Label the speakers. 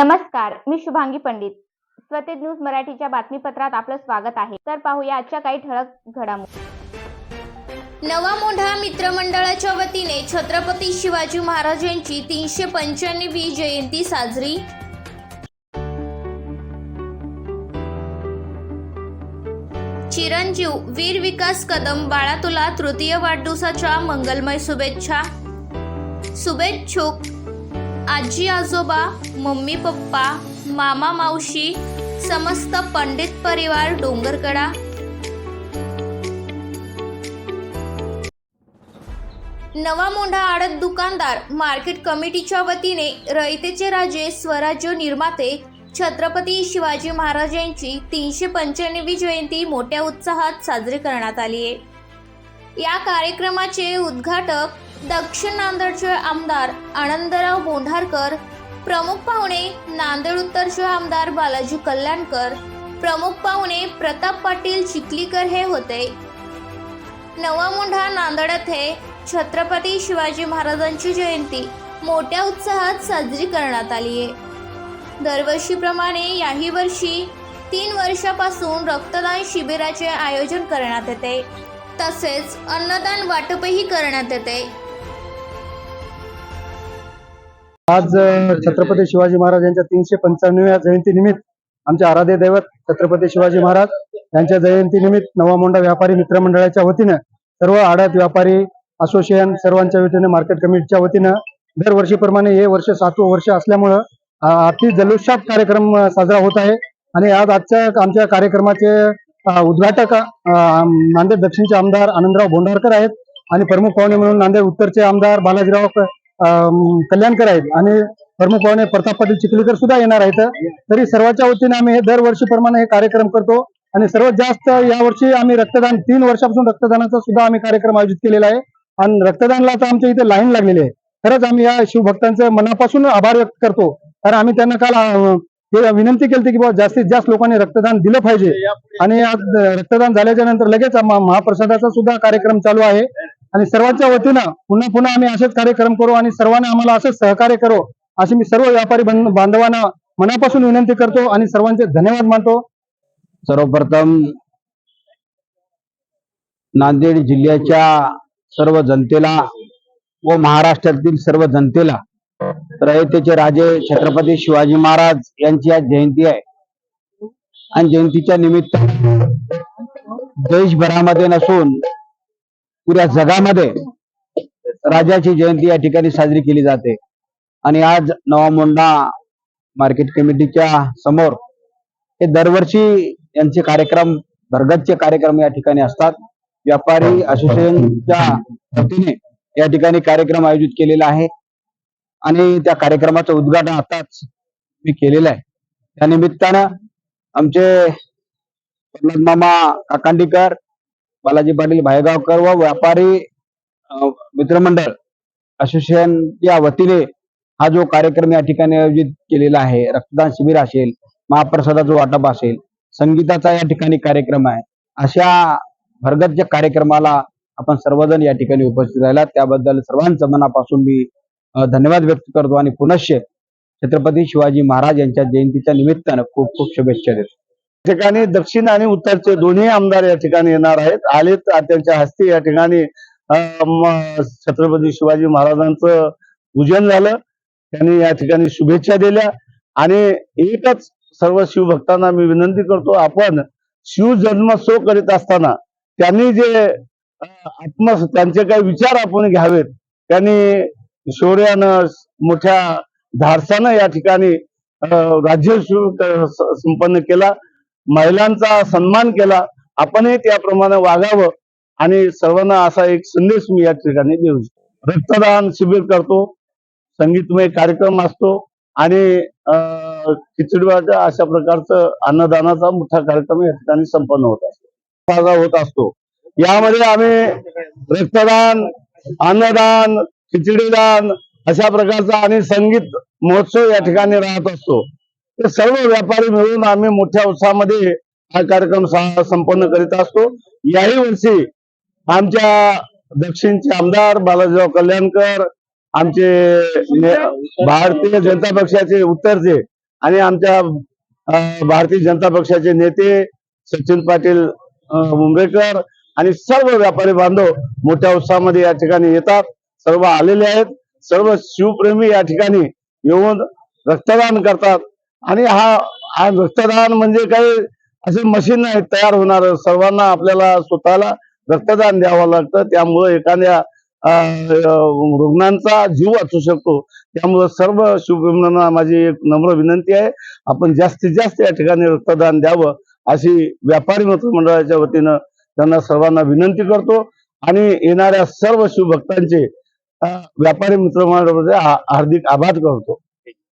Speaker 1: नमस्कार मी शुभांगी पंडित. स्वतेज न्यूज मराठीच्या बातमीपत्रात आपलं स्वागत आहे. तर पाहूया आजच्या काही ठळक घडामोडी
Speaker 2: नवा मोढा मित्रमंडळाच्या वतीने छत्रपती शिवाजी महाराज यांची तीनशे पंच्याण्णवी जयंती साजरी. चिरंजीव वीर विकास कदम बाळा तुला तृतीय वाढदिवसाच्या मंगलमय शुभेच्छा. शुभेच्छुक आजी आजोबा मम्मी पप्पा मामा मावशी समस्त पंडित परिवार डोंगरकडा. नवा मोंढा आडत दुकानदार मार्केट कमिटीच्या वतीने रयतेचे राजे स्वराज्य निर्माते छत्रपती शिवाजी महाराज यांची तीनशे पंच्याण्णवी जयंती मोठ्या उत्साहात साजरी करण्यात आली आहे. या कार्यक्रमाचे उद्घाटक दक्षिण नांदेडचे आमदार आनंदराव बोंढारकर प्रमुख पाहुणे नांदेड उत्तरचे आमदार बालाजी कल्याणकर प्रमुख पाहुणे प्रताप पाटील चिखलीकर हे होते. नवामुंढा नांदेड येथे छत्रपती शिवाजी महाराजांची जयंती मोठ्या उत्साहात साजरी करण्यात आली आहे. दरवर्षीप्रमाणे याही वर्षी तीन वर्षापासून रक्तदान शिबिराचे आयोजन करण्यात येते. तसेच अन्नदान वाटपही करण्यात येते.
Speaker 3: आज छत्रपती शिवाजी महाराज यांच्या तीनशे पंच्याण्णव्या जयंती निमित्त आमचे आराध्य दैवत छत्रपती शिवाजी महाराज यांच्या जयंती निमित्त नवा मोंढा व्यापारी मित्र मंडळाच्या वतीनं सर्व आडत व्यापारी असोसिएशन सर्वांच्या वतीने मार्केट कमिटीच्या वतीनं दरवर्षीप्रमाणे हे वर्ष सातवं वर्ष असल्यामुळं अति जल्लोषात कार्यक्रम साजरा होत आहे. आणि आज आजच्या आमच्या कार्यक्रमाचे उद्घाटक नांदेड दक्षिणचे आमदार आनंदराव बोंढारकर आहेत. आणि प्रमुख पाहुणे म्हणून नांदेड उत्तरचे आमदार बालाजीराव कल्याणकर आहेत. आणि प्रमुख पाहुणे प्रताप पाटील चिखलीकर सुद्धा येणार आहेत. तरी सर्वांच्या वतीने आम्ही हे दरवर्षीप्रमाणे हे कार्यक्रम करतो. आणि सर्वात जास्त यावर्षी आम्ही रक्तदान तीन वर्षापासून रक्तदानाचा सुद्धा आम्ही कार्यक्रम आयोजित केलेला आहे. आणि रक्तदानला तर आमच्या इथे लाईन लागलेली आहे. खरंच आम्ही या शिवभक्तांचे मनापासून आभार व्यक्त करतो. कारण आम्ही त्यांना काल विनंती केली की बाबा जास्तीत जास्त लोकांनी रक्तदान दिलं पाहिजे. आणि आज रक्तदान झाल्याच्यानंतर लगेच महाप्रसादाचा सुद्धा कार्यक्रम चालू आहे. आणि सर्वांच्या वतीनं पुन्हा पुन्हा आम्ही असेच कार्यक्रम करू आणि सर्वांना आम्हाला असंच सहकार्य करू अशी मी सर्व व्यापारी बांधवांना मनापासून विनंती करतो आणि सर्वांचे धन्यवाद मानतो.
Speaker 4: सर्वप्रथम नांदेड जिल्ह्याच्या सर्व जनतेला व महाराष्ट्रातील सर्व जनतेला रयतेचे राजे छत्रपती शिवाजी महाराज यांची आज जयंती आहे. आणि जयंतीच्या निमित्त देशभरामध्ये नसून पुऱ्या जगामध्ये राजाची जयंती या ठिकाणी साजरी केली जाते. आणि आज नवा मोंडा मार्केट कमिटीच्या समोर हे दरवर्षी यांचे कार्यक्रम भरगतचे कार्यक्रम या ठिकाणी असतात. व्यापारी असोसिएशनच्या वतीने या ठिकाणी कार्यक्रम आयोजित केलेला आहे. आणि त्या कार्यक्रमाचं उद्घाटन आताच मी केलेलं आहे. त्या निमित्तानं आमचे मामा काकांडीकर बालाजी पाटील भायगावकर व व्यापारी मित्रमंडळ असोसिएशनच्या वतीने हा जो कार्यक्रम या ठिकाणी आयोजित केलेला आहे रक्तदान शिबिर असेल महाप्रसादाचं वाटप असेल संगीताचा या ठिकाणी कार्यक्रम आहे अशा भरगतच्या कार्यक्रमाला आपण सर्वजण या ठिकाणी उपस्थित राहिला त्याबद्दल सर्वांचं मनापासून मी धन्यवाद व्यक्त करतो आणि पुनश्च छत्रपती शिवाजी महाराज यांच्या जयंतीच्या निमित्तानं खूप खूप शुभेच्छा देतो.
Speaker 3: ठिकाणी दक्षिण आणि उत्तरचे दोन्ही आमदार या ठिकाणी येणार आहेत. आलेत त्यांच्या हस्ते या ठिकाणी छत्रपती शिवाजी महाराजांचं पूजन झालं. त्यांनी या ठिकाणी शुभेच्छा दिल्या. आणि एकच सर्व शिवभक्तांना मी विनंती करतो आपण शिव सो करीत असताना त्यांनी जे आत्म त्यांचे काही विचार आपण घ्यावेत त्यांनी शौर्यानं मोठ्या धाडसानं या ठिकाणी राज्य संपन्न केला. महिलांचा सन्मान केला आपणही त्याप्रमाणे वागावं आणि सर्वांना असा एक संदेश मी या ठिकाणी देऊ रक्तदान शिबिर करतो संगीतमय कार्यक्रम असतो आणि अं, खिचडीवाच्या अशा प्रकारचं अन्नदानाचा मोठा कार्यक्रम या ठिकाणी संपन्न होत असतो. साजरा होत असतो. यामध्ये आम्ही रक्तदान अन्नदान खिचडीदान अशा प्रकारचा आणि संगीत महोत्सव या ठिकाणी राहत असतो. ते सर्व व्यापारी मिळून आम्ही मोठ्या उत्साहामध्ये हा कार्यक्रम संपन्न करीत असतो. याही वर्षी आमच्या दक्षिणचे आमदार बालाजीराव कल्याणकर आमचे भारतीय जनता पक्षाचे उत्तरचे आणि आमच्या भारतीय जनता पक्षाचे नेते सचिन पाटील अं, मुंबईकर आणि सर्व व्यापारी बांधव मोठ्या उत्साहामध्ये या ठिकाणी येतात. सर्व आलेले आहेत. सर्व शिवप्रेमी या ठिकाणी येऊन रक्तदान करतात. आणि हा हा रक्तदान म्हणजे काही असे मशीन नाही तयार होणार. सर्वांना आपल्याला स्वतःला रक्तदान द्यावं लागतं. त्यामुळे एखाद्या रुग्णांचा जीव वाचू शकतो. त्यामुळे सर्व शिवप्रेमींना माझी एक नम्र विनंती आहे. आपण जास्तीत जास्त या ठिकाणी रक्तदान द्यावं अशी व्यापारी मित्र मंडळाच्या वतीनं त्यांना सर्वांना विनंती करतो. आणि येणाऱ्या सर्व शिवभक्तांचे व्यापारी मित्रमंडळामध्ये हार्दिक आभार करतो.